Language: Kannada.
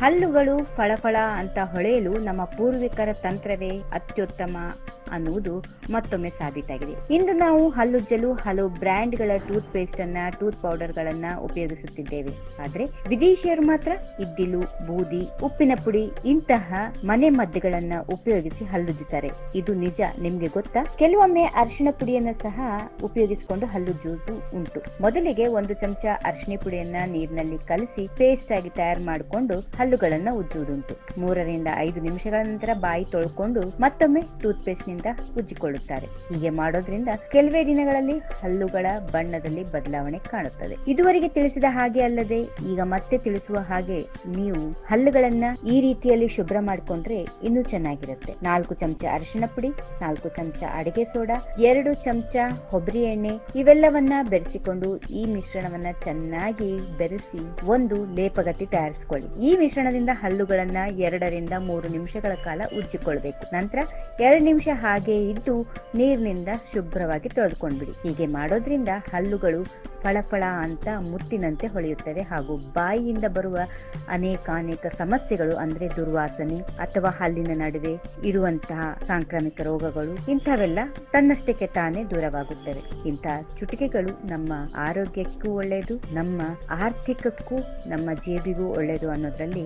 ಹಲ್ಲುಗಳು ಫಳಫಳ ಅಂತ ಹೊಳೆಯಲು ನಮ್ಮ ಪೂರ್ವಿಕರ ತಂತ್ರವೇ ಅತ್ಯುತ್ತಮ ಅನ್ನುವುದು ಮತ್ತೊಮ್ಮೆ ಸಾಬೀತಾಗಿದೆ. ಇಂದು ನಾವು ಹಲ್ಲುಜ್ಜಲು ಹಲವು ಬ್ರ್ಯಾಂಡ್ಗಳ ಟೂತ್ ಪೇಸ್ಟ್ ಅನ್ನ ಟೂತ್ ಪೌಡರ್ ಗಳನ್ನ ಉಪಯೋಗಿಸುತ್ತಿದ್ದೇವೆ. ಆದ್ರೆ ವಿದೇಶಿಯರು ಮಾತ್ರ ಇದ್ದಿಲು, ಬೂದಿ, ಉಪ್ಪಿನ ಪುಡಿ ಇಂತಹ ಮನೆ ಮದ್ದುಗಳನ್ನ ಉಪಯೋಗಿಸಿ ಹಲ್ಲುಜ್ಜುತ್ತಾರೆ ಇದು ನಿಜ, ನಿಮ್ಗೆ ಗೊತ್ತಾ? ಕೆಲವೊಮ್ಮೆ ಅರಿಶಿಣ ಪುಡಿಯನ್ನ ಸಹ ಉಪಯೋಗಿಸಿಕೊಂಡು ಹಲ್ಲುಜ್ಜುವುದು ಉಂಟು. ಮೊದಲಿಗೆ ಒಂದು ಚಮಚ ಅರಿಶಿಣ ಪುಡಿಯನ್ನ ನೀರಿನಲ್ಲಿ ಕಲಸಿ ಪೇಸ್ಟ್ ಆಗಿ ತಯಾರು ಮಾಡಿಕೊಂಡು ಹಲ್ಲುಗಳನ್ನ ಉಜ್ಜುವುದುಂಟು. ಮೂರರಿಂದ ಐದು ನಿಮಿಷಗಳ ನಂತರ ಬಾಯಿ ತೊಳ್ಕೊಂಡು ಮತ್ತೊಮ್ಮೆ ಟೂತ್ ಪೇಸ್ಟ್ನಿಂದ ಉಜ್ಜಿಕೊಳ್ಳುತ್ತಾರೆ. ಹೀಗೆ ಮಾಡೋದ್ರಿಂದ ಕೆಲವೇ ದಿನಗಳಲ್ಲಿ ಹಲ್ಲುಗಳ ಬಣ್ಣದಲ್ಲಿ ಬದಲಾವಣೆ ಕಾಣುತ್ತದೆ. ಇದುವರೆಗೆ ತಿಳಿಸಿದ ಹಾಗೆ ಅಲ್ಲದೆ ಈಗ ಮತ್ತೆ ತಿಳಿಸುವ ಹಾಗೆ ನೀವು ಹಲ್ಲುಗಳನ್ನ ಈ ರೀತಿಯಲ್ಲಿ ಶುಭ್ರ ಮಾಡಿಕೊಂಡ್ರೆ ಇನ್ನೂ ಚೆನ್ನಾಗಿರುತ್ತೆ. ನಾಲ್ಕು ಚಮಚ ಅರಿಶಿನ ಪುಡಿ, ನಾಲ್ಕು ಚಮಚ ಅಡಿಗೆ ಸೋಡಾ, ಎರಡು ಚಮಚ ಕೊಬ್ಬರಿ ಎಣ್ಣೆ ಇವೆಲ್ಲವನ್ನ ಬೆರೆಸಿಕೊಂಡು ಈ ಮಿಶ್ರಣವನ್ನ ಚೆನ್ನಾಗಿ ಬೆರೆಸಿ ಒಂದು ಲೇಪಗತಿ ತಯಾರಿಸಿಕೊಳ್ಳಿ. ಈ ಮಿಶ್ರಣದಿಂದ ಹಲ್ಲುಗಳನ್ನ ಎರಡರಿಂದ ಮೂರು ನಿಮಿಷಗಳ ಕಾಲ ಉಜ್ಜಿಕೊಳ್ಬೇಕು. ನಂತರ ಎರಡು ನಿಮಿಷ ಹಾಗೆ ಇದ್ದು ನೀರಿನಿಂದ ಶುಭ್ರವಾಗಿ ತೊಳೆದುಕೊಂಡ್ಬಿಡಿ. ಹೀಗೆ ಮಾಡೋದ್ರಿಂದ ಹಲ್ಲುಗಳು ಫಳಫಳ ಅಂತ ಮುತ್ತಿನಂತೆ ಹೊಳೆಯುತ್ತವೆ ಹಾಗೂ ಬಾಯಿಯಿಂದ ಬರುವ ಅನೇಕ ಅನೇಕ ಸಮಸ್ಯೆಗಳು ಅಂದ್ರೆ ದುರ್ವಾಸನೆ ಅಥವಾ ಹಲ್ಲಿನ ನಡುವೆ ಇರುವಂತಹ ಸಾಂಕ್ರಾಮಿಕ ರೋಗಗಳು ಇಂಥವೆಲ್ಲ ತನ್ನಷ್ಟಕ್ಕೆ ತಾನೇ ದೂರವಾಗುತ್ತವೆ. ಇಂತಹ ಚುಟಿಕೆಗಳು ನಮ್ಮ ಆರೋಗ್ಯಕ್ಕೂ ಒಳ್ಳೆಯದು, ನಮ್ಮ ಆರ್ಥಿಕಕ್ಕೂ, ನಮ್ಮ ಜೇಬಿಗೂ ಒಳ್ಳೆಯದು ಅನ್ನೋದ್ರಲ್ಲಿ